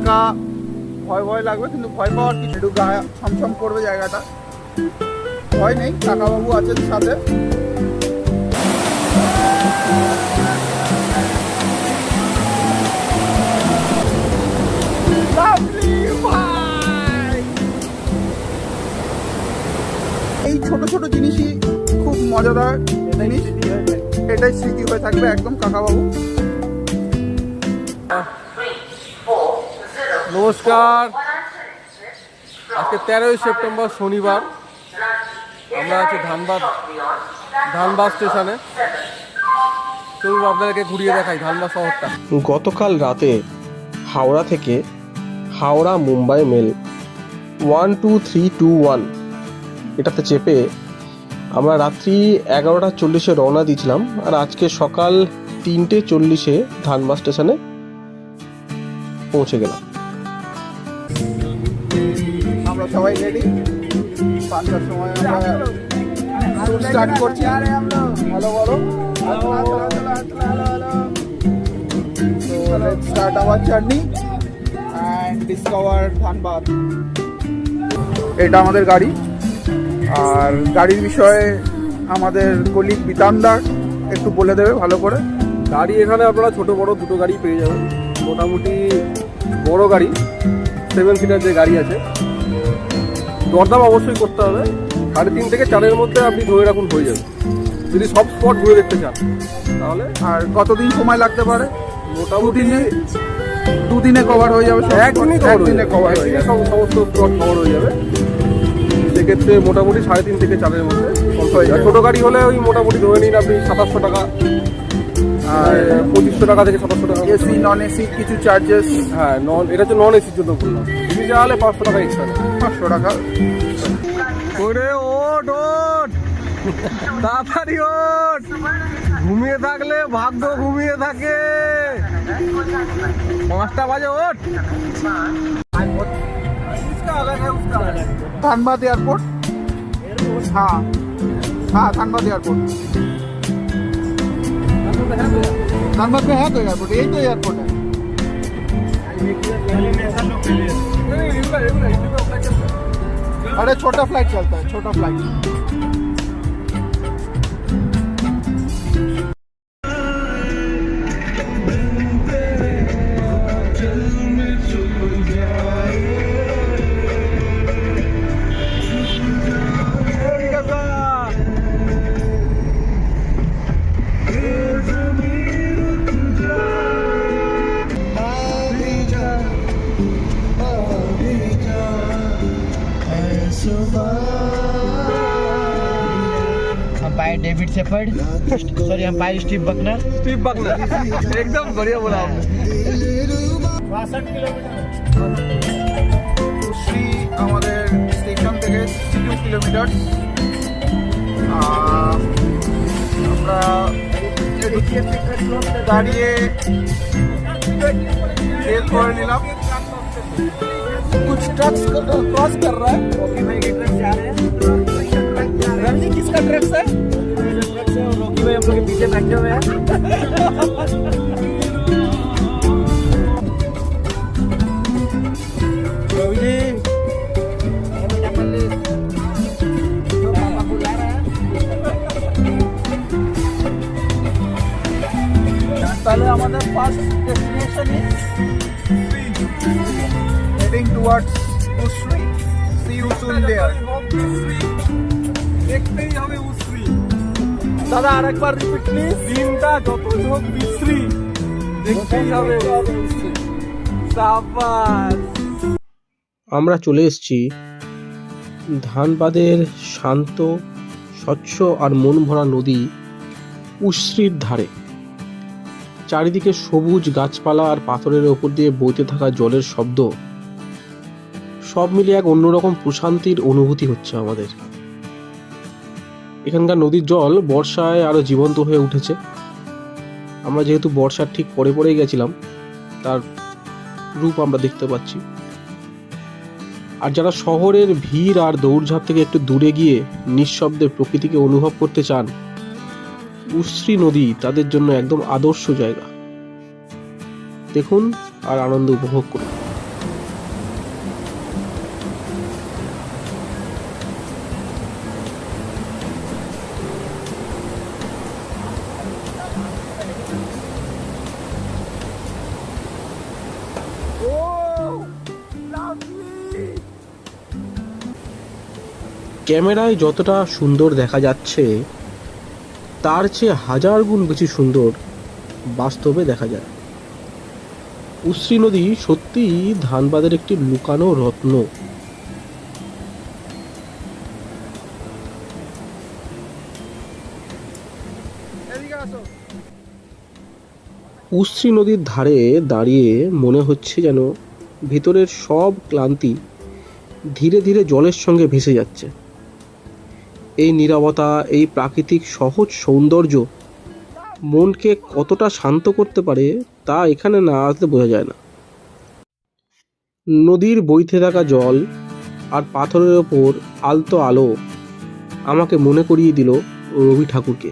হালকা ভয় ভয় লাগবে, কিন্তু ভয় পাওয়ার কিছু একটু গা ছমছম করবে জায়গাটা। ভয় নেই, কাকাবাবু আছেন সাথে। এই ছোট ছোট জিনিসই খুব মজাদার জিনিস। এটাই স্মৃতি হয়ে থাকবে একদম কাকাবাবু। নমস্কার। আজকে তেরোই সেপ্টেম্বর শনিবার। আমরা আছি ধানবাদ ধানবাদ স্টেশনে। চলুন আপনাদেরকে ঘুরিয়ে দেখাই ধানবাদ শহরটা। গতকাল রাতে হাওড়া থেকে Howrah Mumbai mail one two three two one এটাতে চেপে আমরা রাত্রি এগারোটা চল্লিশে রওনা দিয়েছিলাম আর আজকে সকাল তিনটে চল্লিশে ধানবাদ স্টেশনে পৌঁছে গেলাম। সবাই রেডি পাঁচটার সময় আমরা স্টার্ট করছি। হ্যালো, বলো। Start our journey and discover Dhanbad এটা আমাদের গাড়ি। আর গাড়ির বিষয়ে আমাদের কলিগ বিতানদা একটু বলে দেবে ভালো করে। গাড়ি এখানে আপনারা ছোট, বড় দুটো গাড়ি পেয়ে যাবেন। মোটামুটি বড় গাড়ি। সেভেন সিটার যে গাড়ি আছে। দরদাম অবশ্যই করতে হবে। সাড়ে তিন থেকে চারের মধ্যে আপনি ধরে রাখুন হয়ে যাবে। যদি সব স্পট ঘুরে দেখতে চান তাহলে আর কতদিন সময় লাগতে পারে? মোটামুটি দুদিনে? কভার হয়ে যাবে একদিনে কভার হয়ে যাবে। সমস্ত স্পট কভার হয়ে যাবে। সেক্ষেত্রে মোটামুটি সাড়ে তিন থেকে চারের মধ্যে। হয়ে যাবে। ছোট গাড়ি হলে ওই মোটামুটি ধরে নিন আপনি সাতাশশো টাকা আর হ্যাঁ। পঁচিশশো টাকা থেকে টাকা নন এসি কিছু চার্জেস হ্যাঁ নন এটা হচ্ছে নন এসির জন্য পাঁচশো টাকা পাঁচশো টাকা। তাড়াতাড়ি ঘুমিয়ে থাকলে ভাগ্য ঘুমিয়ে থাকে। পাঁচটা বাজে ওট। ধানবাদ এয়ারপোর্ট। হ্যাঁ হ্যাঁ ধানবাদ এয়ারপোর্ট। धनबाद में है तो एयरपोर्ट यही तो एयरपोर्ट है। अरे, छोटा फ़्लाइट चलता है, छोटा flight umpire David Shepherd sorry umpire Steve Bucknor Steve Bucknor एकदम बढ़िया बोला आपने কুশ্রী আমাদের স্টেশন থেকে সিক্সটি টু কিলোমিটার আমরা একটু দাঁড়িয়ে তেল করে নিলাম कुछ ट्रक्स क्रॉस कर रहा है रॉकी भाई के ट्रक से आ रहे हैं रवि किसका ट्रक्स है ट्रक से और रॉकी भाई हम लोग के पीछे बैठे हुए हैं रवि जी पापा बुला रहा है তাহলে আমাদের first destination heading towards কুশ্রী C you সুন দেয়ার দেখতেই হবে উশ্রী দাদা আরেকবার রিপিট প্লিজ দিনটা যত হোক বিশ্রী। দেখতেই হবে। আমরা চলে এসেছি ধানবাদের শান্ত স্বচ্ছ আর মন ভরা নদী উশ্রীর ধারে। চারিদিকে সবুজ গাছপালা আর পাথরের ওপর দিয়ে বইতে থাকা জলের শব্দ। সব মিলিয়ে এক অন্যরকম প্রশান্তির অনুভূতি হচ্ছে আমাদের। এখানকার নদীর জল বর্ষায় আরও জীবন্ত হয়ে উঠেছে। আমরা যেহেতু বর্ষার ঠিক পরে পরে গেছিলাম, তার রূপ আমরা দেখতে পাচ্ছি। আর যারা শহরের ভিড় আর দৌড়ঝাঁপ থেকে একটু দূরে গিয়ে নিঃশব্দে প্রকৃতিকে অনুভব করতে চান, উশ্রী নদী তাদের জন্য একদম আদর্শ জায়গা। দেখুন আর আনন্দ উপভোগ করুন। ক্যামেরায় যতটা সুন্দর দেখা যাচ্ছে, তার চেয়ে হাজার গুণ বেশি সুন্দর বাস্তবে দেখা যায়। উশ্রী নদী সত্যিই ধানবাদের একটি লুকানো রত্ন। উশ্রী নদীর ধারে দাঁড়িয়ে মনে হচ্ছে যেন ভেতরের সব ক্লান্তি ধীরে ধীরে জলের সঙ্গে ভেসে যাচ্ছে। এই নীরবতা, এই প্রাকৃতিক সহজ সৌন্দর্য মনকে কতটা শান্ত করতে পারে তা এখানে না আসলে বোঝা যায় না। নদীর বইতে থাকা জল আর পাথরের ওপর আলতো আলো আমাকে মনে করিয়ে দিল রবি ঠাকুরকে।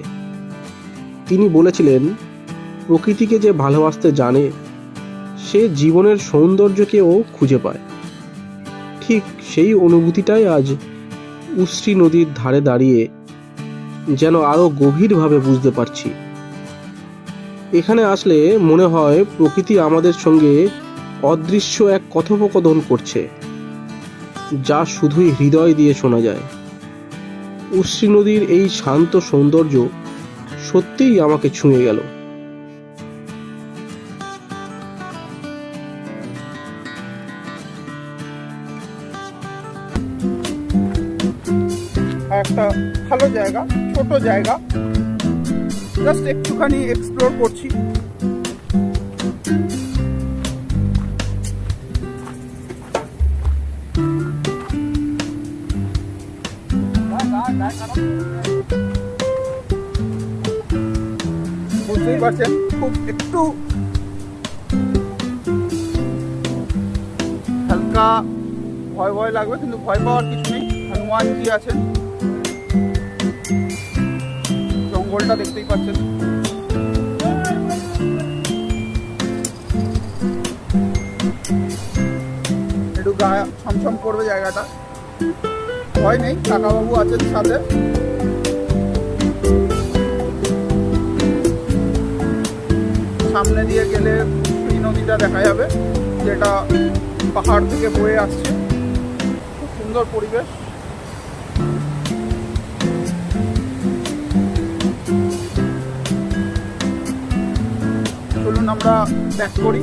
তিনি বলেছিলেন, প্রকৃতিকে যে ভালোবাসতে জানে, সে জীবনের সৌন্দর্যকেও খুঁজে পায়। ঠিক সেই অনুভূতিটাই আজ উশ্রী নদীর ধারে দাঁড়িয়ে যেন আরও গভীরভাবে বুঝতে পারছি। এখানে আসলে মনে হয় প্রকৃতি আমাদের সঙ্গে অদৃশ্য এক কথোপকথন করছে, যা শুধুই হৃদয় দিয়ে শোনা যায়। উশ্রী নদীর এই শান্ত সৌন্দর্য সত্যিই আমাকে ছুঁয়ে গেল। একটা ভালো জায়গা, ছোট জায়গা। জাস্ট একটুখানি এক্সপ্লোর করছি। বুঝতেই পারছেন? খুব একটু হালকা ভয় ভয় লাগবে, কিন্তু ভয় পাওয়ার কিছু নেই। হনুমানজি আছেন। জঙ্গলটা দেখতেই পাচ্ছেন। একটু গা ছমছম করবে জায়গাটা। ভয় নেই, কাকাবাবু আছেন সাথে। সামনে দিয়ে গেলে এই নদীটা দেখা যাবে, যেটা পাহাড় থেকে বয়ে আসছে। খুব সুন্দর পরিবেশ। আমরা ব্যাক করি।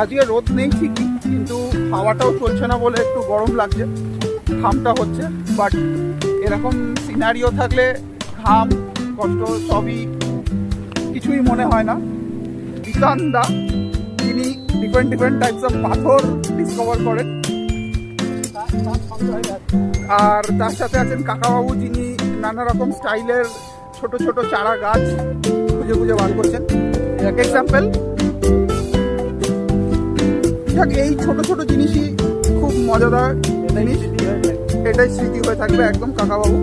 আজকে রোদ নেই ঠিকই, কিন্তু হাওয়াটাও চলছে না বলে একটু গরম লাগছে। ঘামটা হচ্ছে বাট এরকম সিনারিও থাকলে ঘাম, কষ্ট সবই কিছুই মনে হয় না। বিকান দা, তিনি ডিফারেন্ট ডিফারেন্ট টাইপস অফ পাথর ডিসকভার করেন। আর তার সাথে আছেন কাকাবাবু, যিনি নানা রকম স্টাইলের ছোট ছোট চারা গাছ খুঁজে খুঁজে বার করছেন। এক এক্সাম্পল যাক, এই ছোট ছোট জিনিসই খুব মজাদার জিনিস। এটাই স্মৃতি হয়ে থাকবে একদম কাকাবাবু।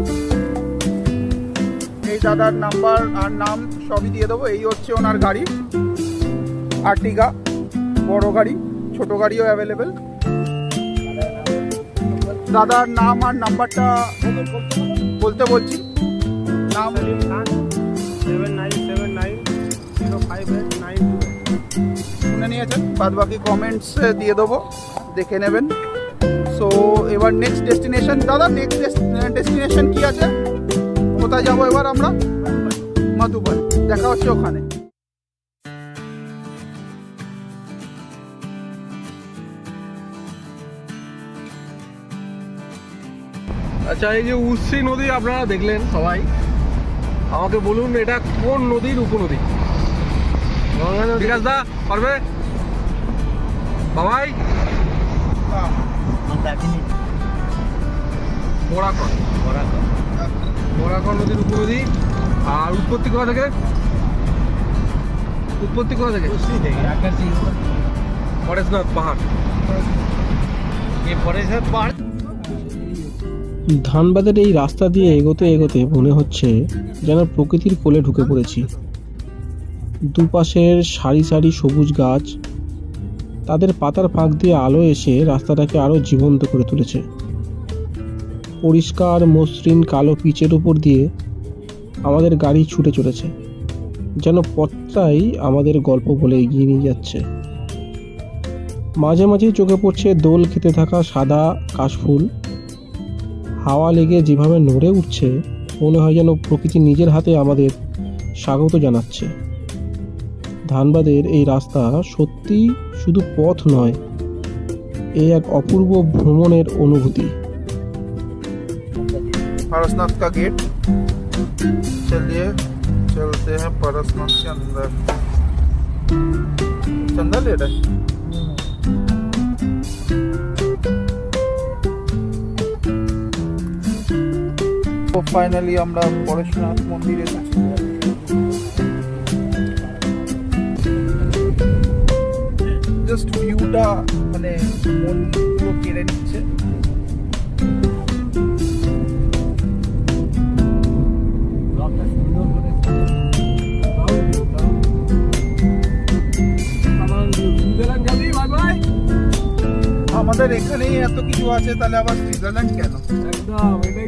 এই দাদার নাম্বার আর নাম সবই দিয়ে দেবো। এই হচ্ছে ওনার গাড়ি। আর্টিগা, বড় গাড়ি, ছোট গাড়িও অ্যাভেলেবেল দাদার নাম আর নাম্বারটা বলতে বলছি। নাম seven nine seven nine zero five nine শুনে নিয়েছেন। বাদ বাকি কমেন্টস দিয়ে দেবো। দেখে নেবেন। সো এবার নেক্সট ডেস্টিনেশন দাদা নেক্সট ডেস্টিনেশন কি আছে? কোথায় যাব এবার আমরা? মধুবন। দেখা হচ্ছে ওখানে। আচ্ছা এই যে উশ্রী নদী আপনারা দেখলেন সবাই আমাকে বলুন এটা কোন নদীর উপনদী? বিকাশ দা পারবে? বাবাই? নদীর উপনদী। আর উৎপত্তি কোথা থেকে? উৎপত্তি কোথা থেকে? ফরেশনাথ পাহাড়। এই ফরেশনাথ পাহাড় ধানবাদের এই রাস্তা দিয়ে এগোতে এগোতে মনে হচ্ছে যেন প্রকৃতির কোলে ঢুকে পড়েছি। দুপাশের সারি সারি সবুজ গাছ, তাদের পাতার ফাঁক দিয়ে আলো এসে রাস্তাটাকে আরও জীবন্ত করে তুলেছে। পরিষ্কার, মসৃণ, কালো পিচের উপর দিয়ে আমাদের গাড়ি ছুটে চলেছে, যেন পথটাই আমাদের গল্প বলে এগিয়ে নিয়ে যাচ্ছে। মাঝে মাঝে চোখে পড়ছে দোল খেতে থাকা সাদা কাশফুল হাওয়া লেগে যেভাবে নড়ে উঠছে মনে হয় যেন প্রকৃতি নিজের হাতে আমাদের স্বাগত জানাচ্ছে ধানবাদের এই রাস্তা সত্যি শুধু পথ নয় এ এক অপূর্ব ভ্রমণের অনুভূতি पारसनाथ का गेट चलिए चलते हैं पारसनाथ के अंदर चंदा ले रहा है তো ফাইনালি আমরা পরেশনাথ মন্দিরে জাস্ট ভিউটা মানে মন কেড়ে নিচ্ছে। আমাদের এখানেই এত কিছু আছে তাহলে আবার সুইজারল্যান্ড কেন? একদম এটাই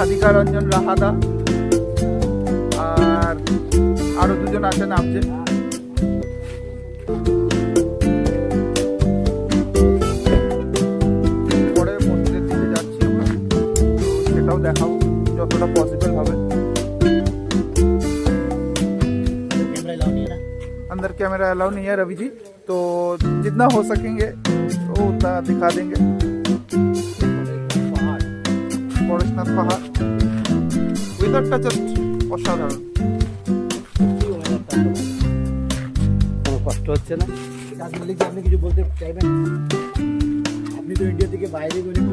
রাধিকা রঞ্জন রাহাদা আর আরো দুজন আছে নামছে পরে মন্দিরের দিকে যাচ্ছি আমরা তো সেটাও দেখাবো যতটা পসিবল হবে अंदर कैमरा अलाउ नहीं है रवि जी तो जितना हो सकेंगे वो उतना दिखा देंगे পরেশনাথ পাহাড় ওয়েদারটা জাস্ট অসাধারণ। কোনো কষ্ট হচ্ছে না? কাজ মালিক আপনি কিছু বলতে চাইবেন? আপনি তো ইন্ডিয়া থেকে বাইরে করেছেন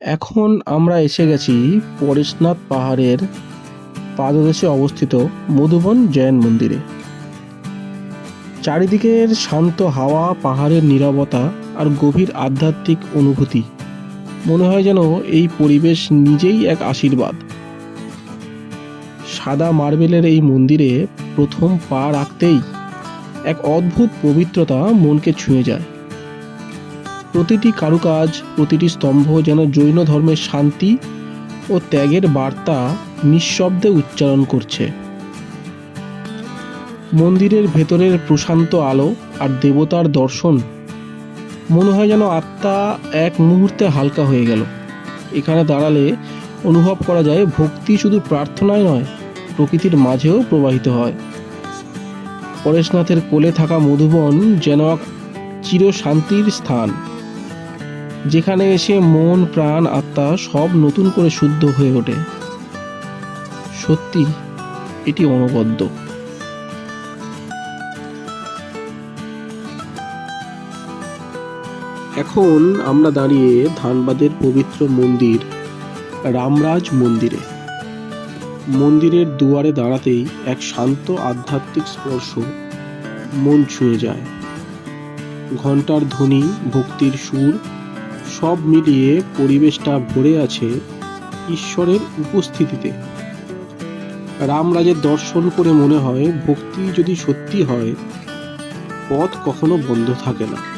এখন আমরা এসে গেছি পরেশনাথ পাহাড়ের পাদদেশে অবস্থিত মধুবন জৈন মন্দিরে। চারিদিকের শান্ত হাওয়া পাহাড়ের নীরবতা আর গভীর আধ্যাত্মিক অনুভূতি। মনে হয় যেন এই পরিবেশ নিজেই এক আশীর্বাদ। সাদা মার্বেলের এই মন্দিরে প্রথম পা রাখতেই এক অদ্ভুত পবিত্রতা মনকে ছুঁয়ে যায়। প্রতিটি কারুকাজ, প্রতিটি স্তম্ভ যেন জৈন ধর্মের শান্তি ও ত্যাগের বার্তা নিঃশব্দে উচ্চারণ করছে। মন্দিরের ভেতরের প্রশান্ত আলো আর দেবতার দর্শন মনে হয় যেন আত্মা এক মুহূর্তে হালকা হয়ে গেল। এখানে দাঁড়ালে অনুভব করা যায় ভক্তি শুধু প্রার্থনায় নয়, প্রকৃতির মাঝেও প্রবাহিত হয়। পরেশনাথের কোলে থাকা মধুবন যেন এক চির শান্তির স্থান। যেখানে এসে মন, প্রাণ, আত্মা সব নতুন করে শুদ্ধ হয়ে ওঠে। সত্যি, এটি অনবদ্য। এখন আমরা দাঁড়িয়ে ধানবাদের পবিত্র মন্দির, রামরাজ মন্দিরে। মন্দিরের দুয়ারে দাঁড়াতেই এক শান্ত আধ্যাত্মিক স্পর্শ মন ছুঁয়ে যায়। ঘণ্টার ধ্বনি, ভক্তির সুর, সব মিলিয়ে পরিবেশটা ভরে আছে ঈশ্বরের উপস্থিতিতে। রামরাজের দর্শন করে মনে হয় ভক্তি যদি সত্যি হয়, পথ কখনো বন্ধ থাকে না।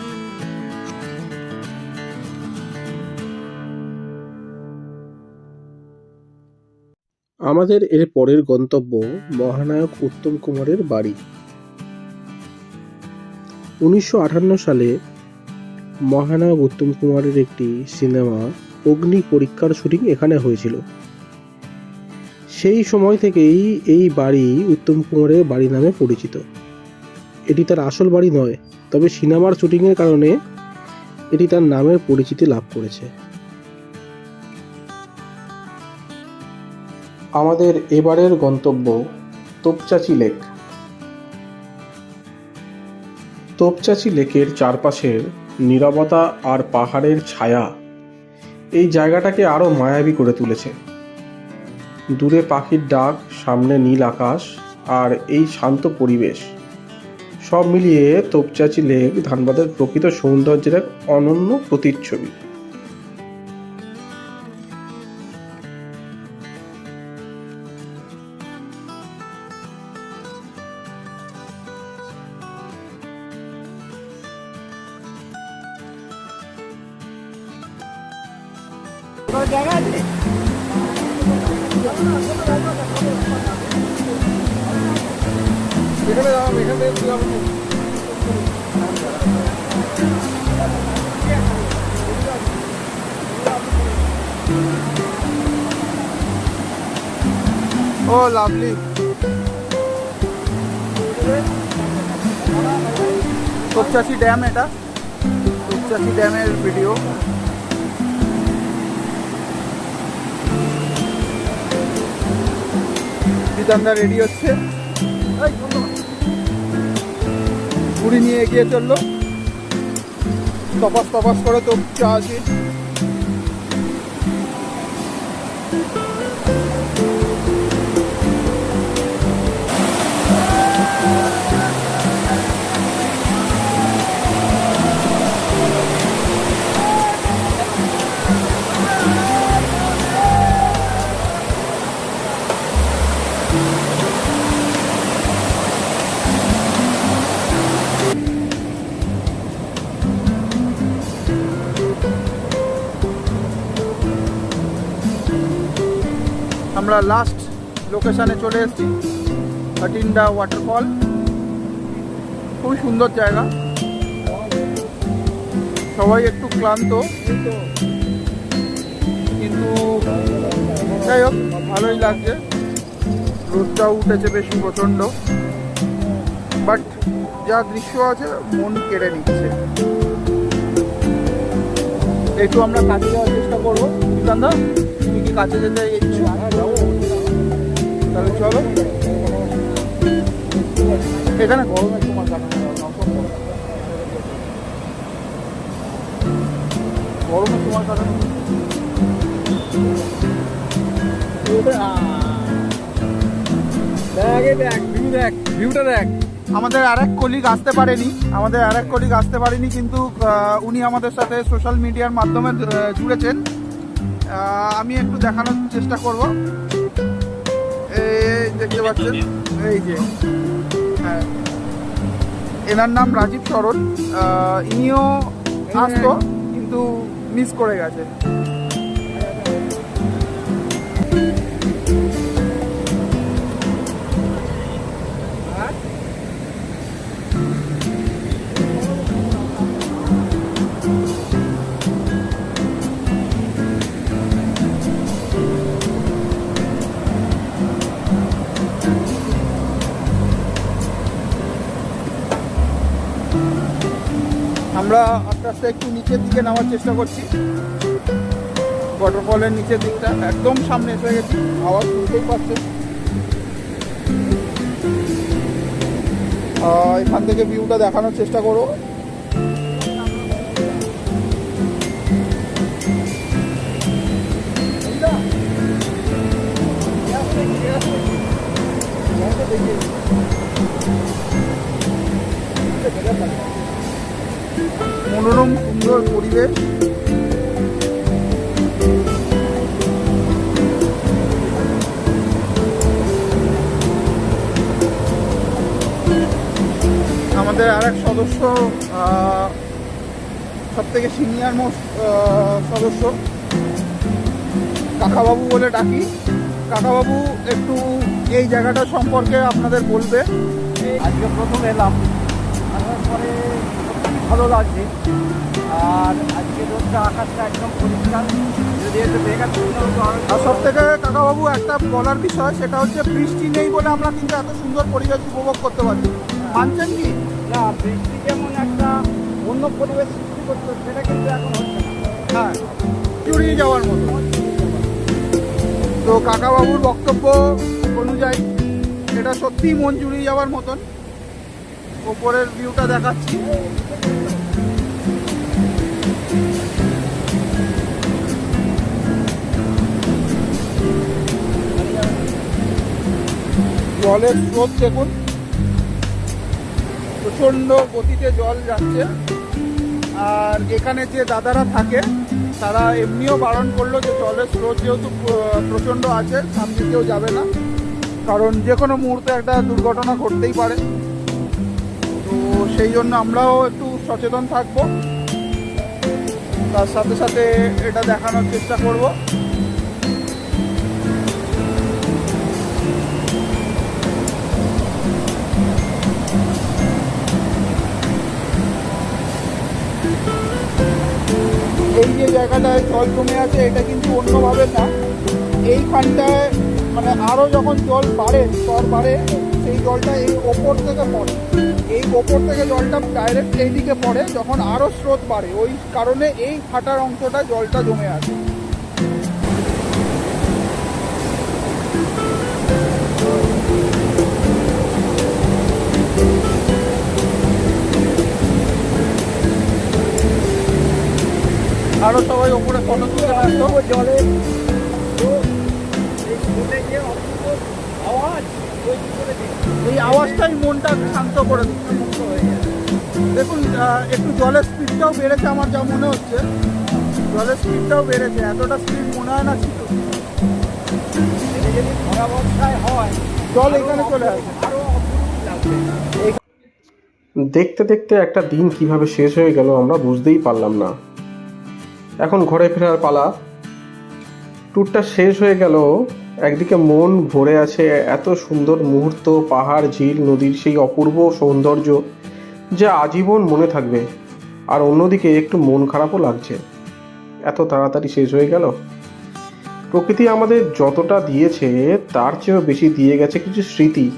আমাদের এর পরের গন্তব্য মহানায়ক উত্তম কুমারের বাড়ি। উনিশশো আটান্ন সালে মহানায়ক উত্তম কুমারের একটি সিনেমা অগ্নি পরীক্ষার শুটিং এখানে হয়েছিল। সেই সময় থেকেই এই বাড়ি উত্তম কুমারের বাড়ি নামে পরিচিত। এটি তার আসল বাড়ি নয়, তবে সিনেমার শুটিংয়ের কারণে এটি তার নামের পরিচিতি লাভ করেছে। আমাদের এবারের গন্তব্য তোপচাচি লেক। তোপচাচি লেকের চারপাশের নীরবতা আর পাহাড়ের ছায়া এই জায়গাটাকে আরও মায়াবী করে তুলেছে। দূরে পাখির ডাক, সামনে নীল আকাশ আর এই শান্ত পরিবেশ সব মিলিয়ে তোপচাচি লেক ধানবাদের প্রকৃত সৌন্দর্যের এক অনন্য প্রতিচ্ছবি। এখানে যাওয়া এখান থেকে তুই আমার ও লাভলি তোপচাচি ড্যাম এটা তোপচাচি ড্যামের ভিডিও বিতানদা রেডি হচ্ছে। পুরী নিয়ে এগিয়ে চলল। তপাস তপাস করে তোপচাচি আমরা লাস্ট লোকেশানে চলে এসেছি হাটিন্ডা ওয়াটারফল খুবই সুন্দর জায়গা। সবাই একটু ক্লান্ত। কিন্তু যাই হোক, ভালোই লাগছে। রোদটাও উঠেছে বেশি প্রচণ্ড। বাট যা দৃশ্য আছে, মন কেড়ে নিচ্ছে। একটু আমরা কাছে যাওয়ার চেষ্টা করব। কি কাছে যেতে তাহলে চলো এখানে গরমে তোমার কাটানো দেখ ভিউটা আমাদের আরেক কলিগ আসতে পারেনি। আমাদের আরেক কলিগ আসতে পারেনি কিন্তু উনি আমাদের সাথে সোশ্যাল মিডিয়ার মাধ্যমে জুড়েছেন। আমি একটু দেখানোর চেষ্টা করব। দেখতে পাচ্ছেন এই যে হ্যাঁ। এনার নাম রাজীব সরণ ইনিও আসতো, কিন্তু মিস করে গেছে। আমরা আস্তে আস্তে একটু নিচের দিকে নামার চেষ্টা করছি। ওয়াটারফলের নিচের দিকটা একদম সামনে এসে গেছি। আওয়াজ শুনতেই পাচ্ছেন। এখান থেকে ভিউটা দেখানোর চেষ্টা করো। মনোরম, সুন্দর পরিবেশ। আমাদের আরেক সদস্য সব থেকে সিনিয়র মোস্ট সদস্য। কাকাবাবু বলে ডাকি। কাকাবাবু একটু এই জায়গাটা সম্পর্কে আপনাদের বলবে। আজকে প্রথম এলাম। ভালো লাগছে। আর আজকে রোদটা আকাশটা একদম পরিষ্কার। যদি আর সব থেকে কাকাবাবু একটা বলার বিষয় সেটা হচ্ছে বৃষ্টি নেই বলে আমরা কিন্তু এত সুন্দর পরিবেশ উপভোগ করতে পারছি মানছেন কি? না বৃষ্টি যেমন একটা অন্য পরিবেশ সৃষ্টি করতো সেটা কিন্তু এখন হচ্ছে না। হ্যাঁ জুড়িয়ে যাওয়ার মতো। তো কাকাবাবুর বক্তব্য অনুযায়ী এটা সত্যিই মন জুড়িয়ে যাওয়ার মতন। ওপরের ভিউটা দেখাচ্ছি। জলের স্রোত দেখুন। প্রচণ্ড গতিতে জল যাচ্ছে। আর এখানে যে দাদারা থাকে, তারা এমনিও বারণ করল যে জলের স্রোত যেহেতু প্র- প্রচণ্ড আছে, সামনে কেউ যাবে না। কারণ যে কোনো মুহূর্তে একটা দুর্ঘটনা ঘটতেই পারে। তো সেই জন্য আমরাও একটু সচেতন থাকব। তার সাথে সাথে এটা দেখানোর চেষ্টা করব। এই যে জায়গাটায় জল জমে আছে, এটা কিন্তু অন্যভাবে না। এইখানটায় মানে আরও যখন জল বাড়ে, স্তর বাড়ে, সেই জলটা এই ওপর থেকে পড়ে। এই ওপর থেকে জলটা ডাইরেক্ট এই দিকে পড়ে, যখন আরও স্রোত বাড়ে, ওই কারণে এই ফাটার অংশটা জলটা জমে আছে। আরও সবাই ওপরে ফটো তুলতে ব্যস্ত। জলে আওয়াজ আওয়াজটাই মনটা শান্ত করে দিচ্ছে দেখুন একটু জলের স্পিডটাও বেড়েছে আমার যা মনে হচ্ছে। জলের স্পিডটাও বেড়েছে, এতটা স্পিড মনে হয় না ছিল। জল এখানে চলে আসে আরও দেখতে দেখতে একটা দিন কীভাবে শেষ হয়ে গেল আমরা বুঝতেই পারলাম না। এখন ঘরে ফেরার পালা। ট্যুরটা শেষ হয়ে গেল। একদিকে মন ভরে আছে এত সুন্দর মুহূর্ত, পাহাড়, ঝিল, নদীর সেই অপূর্ব সৌন্দর্য যা আজীবন মনে থাকবে। আর অন্যদিকে একটু মন খারাপও লাগছে। এত তাড়াতাড়ি শেষ হয়ে গেল? প্রকৃতি আমাদের যতটা দিয়েছে, তার চেয়েও বেশি দিয়ে গেছে কিছু স্মৃতি,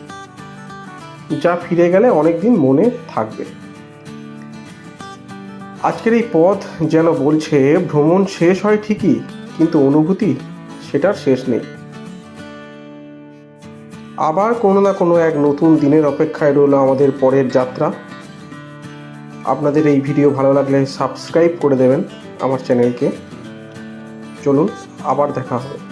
যা ফিরে গেলে অনেকদিন মনে থাকবে। আজকের এই পথ যেন বলছে, ভ্রমণ শেষ হয় ঠিকই, কিন্তু অনুভূতি সেটার শেষ নেই। আবার কোনো না কোনো এক নতুন দিনের অপেক্ষায় রইল আমাদের পরের যাত্রা। আপনাদের এই ভিডিও ভালো লাগলে সাবস্ক্রাইব করে দেবেন আমার চ্যানেলকে। চলুন, আবার দেখা হবে।